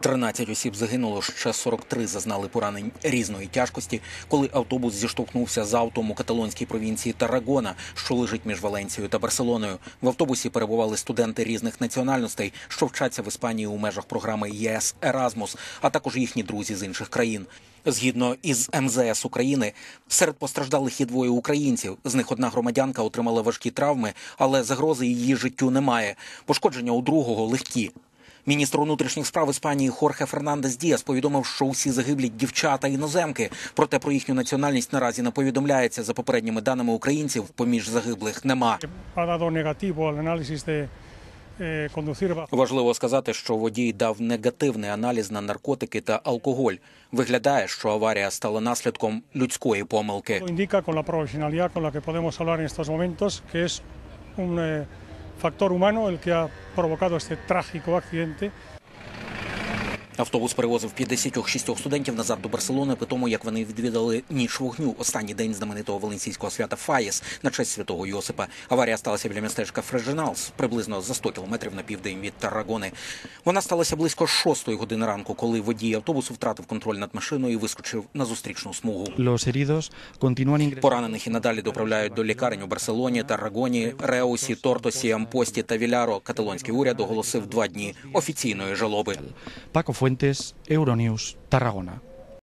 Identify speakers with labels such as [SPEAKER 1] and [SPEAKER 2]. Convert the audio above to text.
[SPEAKER 1] 13 осіб загинуло, ще 43 зазнали поранень різної тяжкості, коли автобус зіштовхнувся з автом у каталонській провінції Таррагона, що лежить між Валенцією та Барселоною. В автобусі перебували студенти різних національностей, що вчаться в Іспанії у межах програми ЄС Еразмус, а також їхні друзі з інших країн. Згідно із МЗС України, серед постраждалих є двоє українців. З них одна громадянка отримала важкі травми, але загрози її життю немає. Пошкодження у другого легкі. Міністр внутрішніх справ Іспанії Хорхе Фернандес Діас повідомив, що усі загиблі дівчата іноземки. Проте про їхню національність наразі не повідомляється. За попередніми даними українців, поміж загиблих нема.
[SPEAKER 2] bajo
[SPEAKER 1] Важливо сказати, що водій дав негативний аналіз на наркотики та алкоголь. Виглядає, що аварія стала наслідком людської помилки.
[SPEAKER 2] Eh, factor humano el que ha provocado este trágico accidente.
[SPEAKER 1] Автобус перевозив 56 студентів назад до Барселони, по тому як вони відвідали ніч вогню. Останній день знаменитого валенсійського свята Фаєс на честь святого Йосипа. Аварія сталася біля містечка Фрежиналс, приблизно за 100 кілометрів на південь від Таррагони. Вона сталася близько 6 години ранку, коли водій автобусу втратив контроль над машиною і вискочив на зустрічну смугу. Поранених і надалі доправляють до лікарень у Барселоні, Таррагоні, Реусі, Тортосі, Ампості та Віляро. Каталонський уряд оголосив два дні офіційної жалоби.
[SPEAKER 3] Euronews, Tarragona.